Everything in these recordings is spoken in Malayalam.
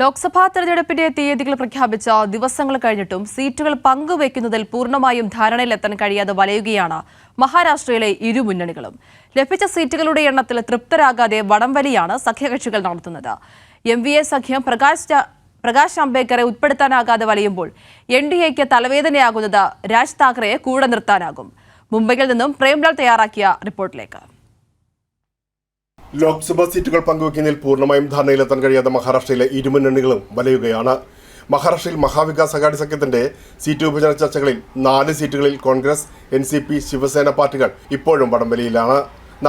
ലോക്സഭാ തെരഞ്ഞെടുപ്പിന്റെ തീയതികൾ പ്രഖ്യാപിച്ച ദിവസങ്ങൾ കഴിഞ്ഞിട്ടും സീറ്റുകൾ പങ്കുവയ്ക്കുന്നതിൽ പൂർണമായും ധാരണയിലെത്താൻ കഴിയാതെ വലയുകയാണ് മഹാരാഷ്ട്രയിലെ ഇരു മുന്നണികളും. ലഭിച്ച സീറ്റുകളുടെ എണ്ണത്തിൽ തൃപ്തരാകാതെ വടംവലിയാണ് സഖ്യകക്ഷികൾ നടത്തുന്നത്. എം വി എ സഖ്യം പ്രകാശ് പ്രകാശ് അംബേദ്കറെ ഉൾപ്പെടുത്താനാകാതെ വലയുമ്പോൾ എൻ ഡി എക്ക് തലവേദനയാകുന്നത് രാജ് താക്കറെയെ കൂടെ നിർത്താനാകും. മുംബൈയിൽ നിന്നും പ്രേംലാൽ തയ്യാറാക്കിയ റിപ്പോർട്ടിലേക്ക്. ലോക്സഭാ സീറ്റുകൾ പങ്കുവയ്ക്കുന്നതിൽ പൂർണമായും ധാരണയിലെത്താൻ കഴിയാത്ത മഹാരാഷ്ട്രയിലെ ഇരുമുന്നണികളും വലയുകയാണ്. മഹാരാഷ്ട്രയിൽ മഹാവികാസ് അഘാടി സഖ്യത്തിന്റെ സീറ്റ് വിഭജന ചർച്ചകളിൽ നാല് സീറ്റുകളിൽ Congress N C P Shiv Sena പാർട്ടികൾ ഇപ്പോഴും വടംവലിയിലാണ്.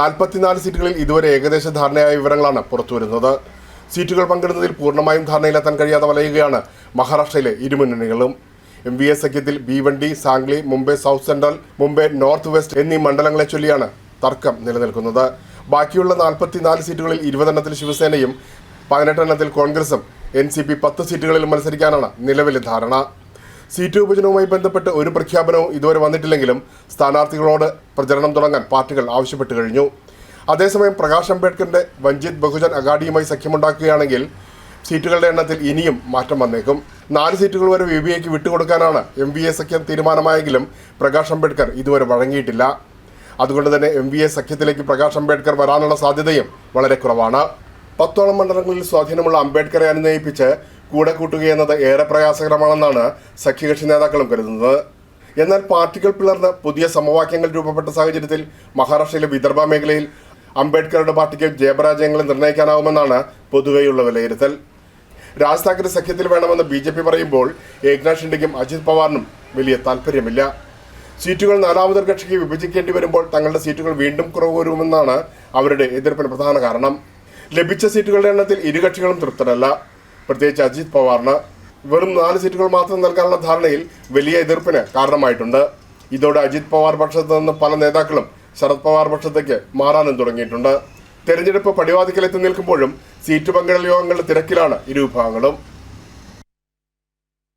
നാൽപ്പത്തിനാല് സീറ്റുകളിൽ ഇതുവരെ ഏകദേശ ധാരണയായ വിവരങ്ങളാണ് പുറത്തുവരുന്നത്. സീറ്റുകൾ പങ്കിടുന്നതിൽ പൂർണമായും ധാരണയിലെത്താൻ കഴിയാതെ വലയുകയാണ് മഹാരാഷ്ട്രയിലെ ഇരുമുന്നണികളും M V S സഖ്യത്തിൽ Bhiwandi Sangli Mumbai south central Mumbai north west എന്നീ മണ്ഡലങ്ങളെ ചൊല്ലിയാണ് തർക്കം നിലനിൽക്കുന്നത്. ബാക്കിയുള്ള നാൽപ്പത്തിനാല് സീറ്റുകളിൽ ഇരുപതെണ്ണത്തിൽ ശിവസേനയും പതിനെട്ടെണ്ണത്തിൽ കോൺഗ്രസും എൻ സി പി പത്ത് സീറ്റുകളിൽ മത്സരിക്കാനാണ് നിലവിലെ ധാരണ. സീറ്റ് വിഭജനവുമായി ബന്ധപ്പെട്ട് ഒരു പ്രഖ്യാപനവും ഇതുവരെ വന്നിട്ടില്ലെങ്കിലും സ്ഥാനാർത്ഥികളോട് പ്രചരണം തുടങ്ങാൻ പാർട്ടികൾ ആവശ്യപ്പെട്ടു കഴിഞ്ഞു. അതേസമയം പ്രകാശ് അംബേദ്കറിന്റെ വഞ്ചിത് ബഹുജൻ അഗാഡിയുമായി സഖ്യമുണ്ടാക്കുകയാണെങ്കിൽ സീറ്റുകളുടെ എണ്ണത്തിൽ ഇനിയും മാറ്റം വന്നേക്കും. നാല് സീറ്റുകൾ വരെ വി ബി എക്ക് വിട്ടുകൊടുക്കാനാണ് എം വി എ സഖ്യം തീരുമാനമായെങ്കിലും പ്രകാശ് അംബേദ്കർ ഇതുവരെ വഴങ്ങിയിട്ടില്ല. അതുകൊണ്ട് തന്നെ എം വി എ സഖ്യത്തിലേക്ക് പ്രകാശ് അംബേദ്കർ വരാനുള്ള സാധ്യതയും വളരെ കുറവാണ്. പത്തോളം മണ്ഡലങ്ങളിൽ സ്വാധീനമുള്ള അംബേദ്കറെ അനുനയിപ്പിച്ച് കൂടെ കൂട്ടുകയെന്നത് ഏറെ പ്രയാസകരമാണെന്നാണ് സഖ്യകക്ഷി നേതാക്കളും കരുതുന്നത്. എന്നാൽ പാർട്ടികൾ പിളർന്ന് പുതിയ സമവാക്യങ്ങൾ രൂപപ്പെട്ട സാഹചര്യത്തിൽ മഹാരാഷ്ട്രയിലെ വിദർഭ മേഖലയിൽ അംബേദ്കറുടെ പാർട്ടിക്ക് ജയപരാജയങ്ങൾ നിർണയിക്കാനാവുമെന്നാണ് പൊതുവെയുള്ള വിലയിരുത്തൽ. രാജ് താക്കറെ സഖ്യത്തിൽ വേണമെന്ന് ബി ജെ പി പറയുമ്പോൾ ഏക്നാഥ് ഷിൻഡെക്കും അജിത് പവാറിനും വലിയ താല്പര്യമില്ല സീറ്റുകൾ നാലാമതൊരു കക്ഷിക്ക് വിഭജിക്കേണ്ടി വരുമ്പോൾ തങ്ങളുടെ സീറ്റുകൾ വീണ്ടും കുറവ് വരുമെന്നാണ് അവരുടെ എതിർപ്പിന് പ്രധാന കാരണം. ലഭിച്ച സീറ്റുകളുടെ എണ്ണത്തിൽ ഇരു കക്ഷികളും തൃപ്തരല്ല. പ്രത്യേകിച്ച് അജിത് പവാറിന് വെറും നാല് സീറ്റുകൾ മാത്രം നൽകാനുള്ള ധാരണയിൽ വലിയ എതിർപ്പിന് കാരണമായിട്ടുണ്ട്. ഇതോടെ അജിത് പവാർ പക്ഷത്ത് നിന്ന് പല നേതാക്കളും ശരത് പവാർ പക്ഷത്തേക്ക് മാറാനും തുടങ്ങിയിട്ടുണ്ട്. തെരഞ്ഞെടുപ്പ് പടിവാതിക്കലെത്തി നിൽക്കുമ്പോഴും സീറ്റ് പങ്കിടൽ യോഗങ്ങളുടെ തിരക്കിലാണ് ഇരു വിഭാഗങ്ങളും.